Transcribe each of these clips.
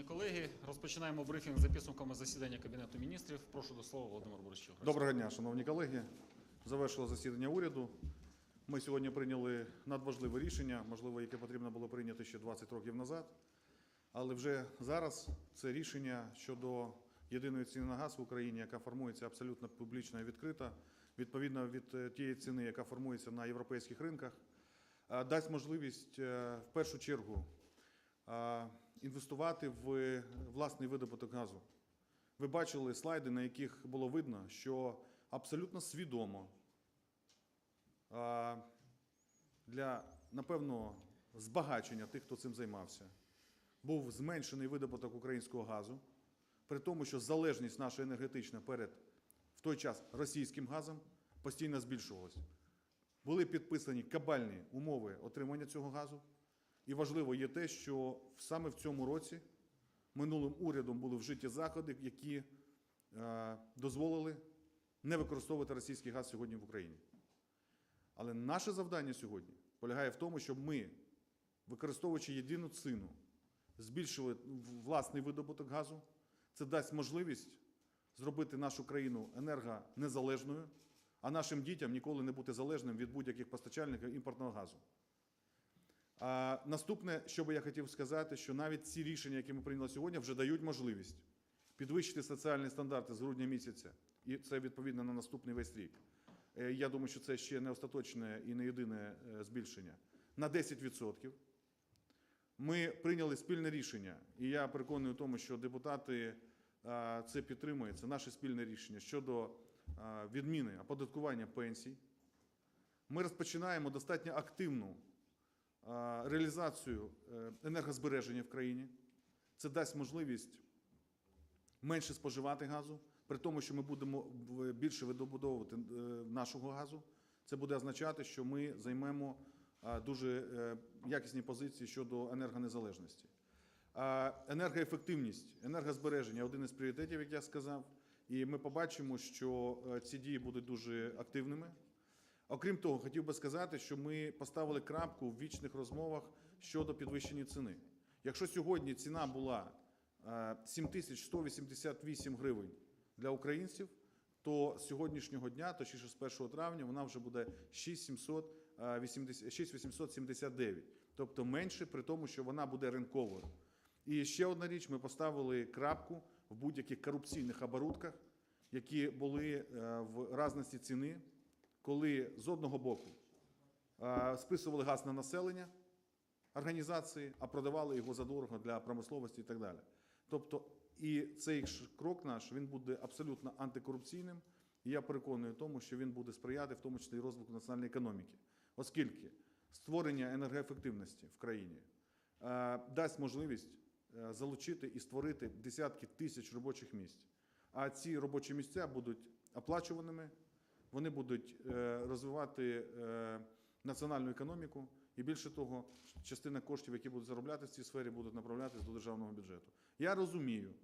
Шановні колеги, розпочинаємо брифінг за підсумками засідання Кабінету міністрів. Прошу до слова Володимир Борисович. Доброго дня, шановні колеги. Завершило засідання уряду. Ми сьогодні прийняли надважливе рішення, можливо, яке потрібно було прийняти ще 20 років назад. Але вже зараз це рішення щодо єдиної ціни на газ в Україні, яка формується абсолютно публічно і відкрита, відповідно від е, тієї ціни, яка формується на європейських ринках, е, дасть можливість е, в першу чергу інвестувати в власний видобуток газу. Ви бачили слайди, на яких було видно, що абсолютно свідомо для, напевно, збагачення тих, хто цим займався, був зменшений видобуток українського газу, при тому, що залежність наша енергетична перед в той час російським газом постійно збільшувалася. Були підписані кабальні умови отримання цього газу. І важливо є те, що саме в цьому році минулим урядом були вжиті заходи, які е, дозволили не використовувати російський газ сьогодні в Україні. Але наше завдання сьогодні полягає в тому, щоб ми, використовуючи єдину ціну, збільшили власний видобуток газу. Це дасть можливість зробити нашу країну енергонезалежною, а нашим дітям ніколи не бути залежним від будь-яких постачальників імпортного газу. А наступне, що би я хотів сказати, що навіть ці рішення, які ми прийняли сьогодні, вже дають можливість підвищити соціальні стандарти з грудня місяця, і це відповідно на наступний весь рік. Е, Я думаю, що це ще не остаточне і не єдине е, збільшення на 10%. Ми прийняли спільне рішення, і я переконаний у тому, що депутати це підтримують. Це наше спільне рішення щодо відміни оподаткування пенсій. Ми розпочинаємо достатньо активну реалізацію е, енергозбереження в країні. Це дасть можливість менше споживати газу, при тому, що ми будемо більше видобудовувати е, нашого газу. Це буде означати, що ми займемо дуже е, якісні позиції щодо енергонезалежності. Енергоефективність, енергозбереження один із пріоритетів, як я сказав, і ми побачимо, що ці дії будуть дуже активними. Окрім того, хотів би сказати, що ми поставили крапку в вічних розмовах щодо підвищення ціни. Якщо сьогодні ціна була е, 7188 гривень для українців, то з сьогоднішнього дня, точніше з 1 травня, вона вже буде 6879, тобто менше, при тому, що вона буде ринковою. І ще одна річ: ми поставили крапку в будь-яких корупційних оборудках, які були е, в разності ціни, коли з одного боку списували газ на населення організації, а продавали його задорого для промисловості і так далі. Тобто, і цей крок наш він буде абсолютно антикорупційним. І я переконаний в тому, що він буде сприяти, в тому числі і розвитку національної економіки, оскільки створення енергоефективності в країні дасть можливість е, залучити і створити десятки тисяч робочих місць. А ці робочі місця будуть оплачуваними, вони будуть е, розвивати е, національну економіку, і більше того, частина коштів, які будуть заробляти в цій сфері, будуть направлятися до державного бюджету. Я розумію,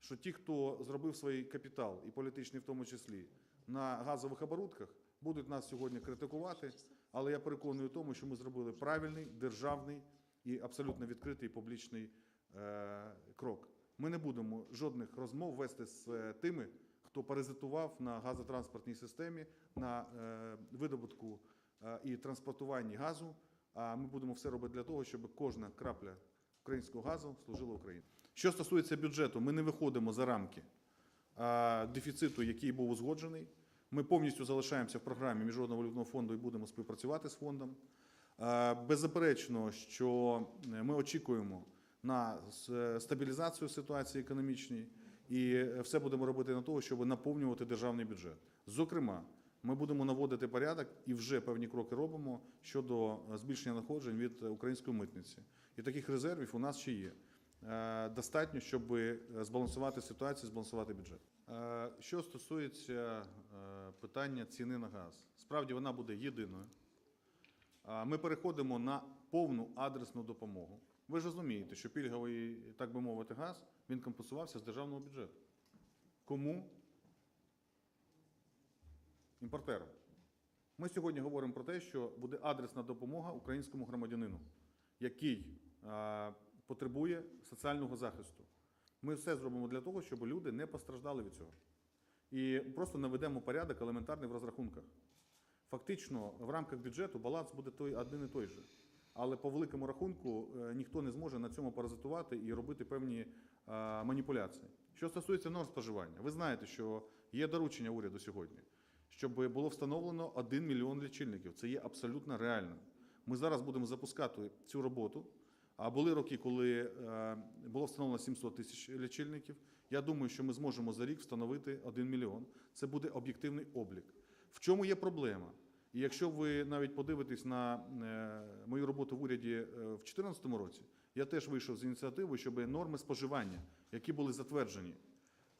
що ті, хто зробив свій капітал, і політичний в тому числі, на газових оборудках, будуть нас сьогодні критикувати, але я переконаний у тому, що ми зробили правильний, державний і абсолютно відкритий публічний е, крок. Ми не будемо жодних розмов вести з е, тими, хто паразитував на газотранспортній системі, на е, видобутку е, і транспортуванні газу. А ми будемо все робити для того, щоб кожна крапля українського газу служила Україні. Що стосується бюджету, ми не виходимо за рамки дефіциту, який був узгоджений. Ми повністю залишаємося в програмі Міжнародного валютного фонду і будемо співпрацювати з фондом. Беззаперечно, що ми очікуємо на стабілізацію ситуації економічній, і все будемо робити на того, щоб наповнювати державний бюджет. Зокрема, ми будемо наводити порядок і вже певні кроки робимо щодо збільшення надходжень від української митниці. І таких резервів у нас ще є. Е, Достатньо, щоб збалансувати ситуацію, збалансувати бюджет. Е, Що стосується е, питання ціни на газ, справді вона буде єдиною. Ми переходимо на повну адресну допомогу. Ви ж розумієте, що пільговий, так би мовити, газ він компенсувався з державного бюджету. Кому? Імпортерам. Ми сьогодні говоримо про те, що буде адресна допомога українському громадянину, який а, потребує соціального захисту. Ми все зробимо для того, щоб люди не постраждали від цього. І просто наведемо порядок елементарний в розрахунках. Фактично, в рамках бюджету баланс буде той один і той же. Але по великому рахунку е, ніхто не зможе на цьому паразитувати і робити певні е, маніпуляції. Що стосується норм споживання, ви знаєте, що є доручення уряду сьогодні, щоб було встановлено 1 мільйон лічильників. Це є абсолютно реально. Ми зараз будемо запускати цю роботу. А були роки, коли е, було встановлено 700 тисяч лічильників. Я думаю, що ми зможемо за рік встановити 1 мільйон. Це буде об'єктивний облік. В чому є проблема? І якщо ви навіть подивитесь на е, мою роботу в уряді е, в 2014 році, я теж вийшов з ініціативою, щоб норми споживання, які були затверджені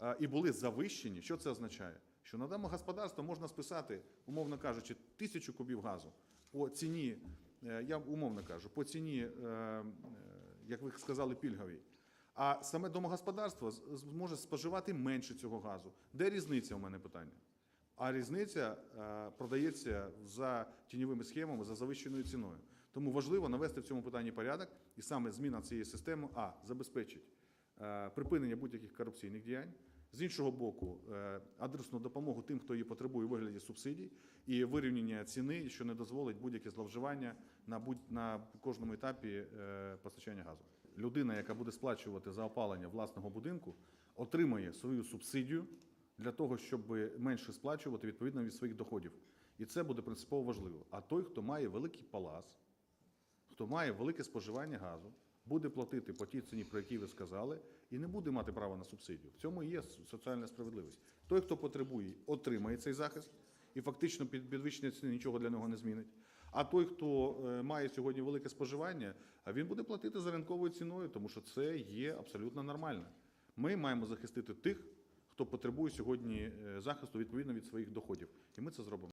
е, і були завищені, що це означає? Що на домогосподарство можна списати, умовно кажучи, тисячу кубів газу по ціні, я умовно кажу, по ціні, як ви сказали, пільговій. А саме домогосподарство зможе споживати менше цього газу. Де різниця у мене питання? А різниця е, продається за тіньовими схемами за завищеною ціною. Тому важливо навести в цьому питанні порядок, і саме зміна цієї системи а забезпечить е, припинення будь-яких корупційних діянь. З іншого боку, е, адресну допомогу тим, хто її потребує у вигляді субсидій, і вирівняння ціни, що не дозволить будь-яке зловживання на будь на кожному етапі постачання газу. Людина, яка буде сплачувати за опалення власного будинку, отримає свою субсидію для того, щоб менше сплачувати відповідно від своїх доходів. І це буде принципово важливо. А той, хто має великий палац, хто має велике споживання газу, буде платити по тій ціні, про які ви сказали, і не буде мати права на субсидію. В цьому і є соціальна справедливість. Той, хто потребує, отримає цей захист, і фактично під підвищення ціни нічого для нього не змінить. А той, хто е, має сьогодні велике споживання, він буде платити за ринковою ціною, тому що це є абсолютно нормально. Ми маємо захистити тих, хто потребує сьогодні е, захисту відповідно від своїх доходів, і ми це зробимо.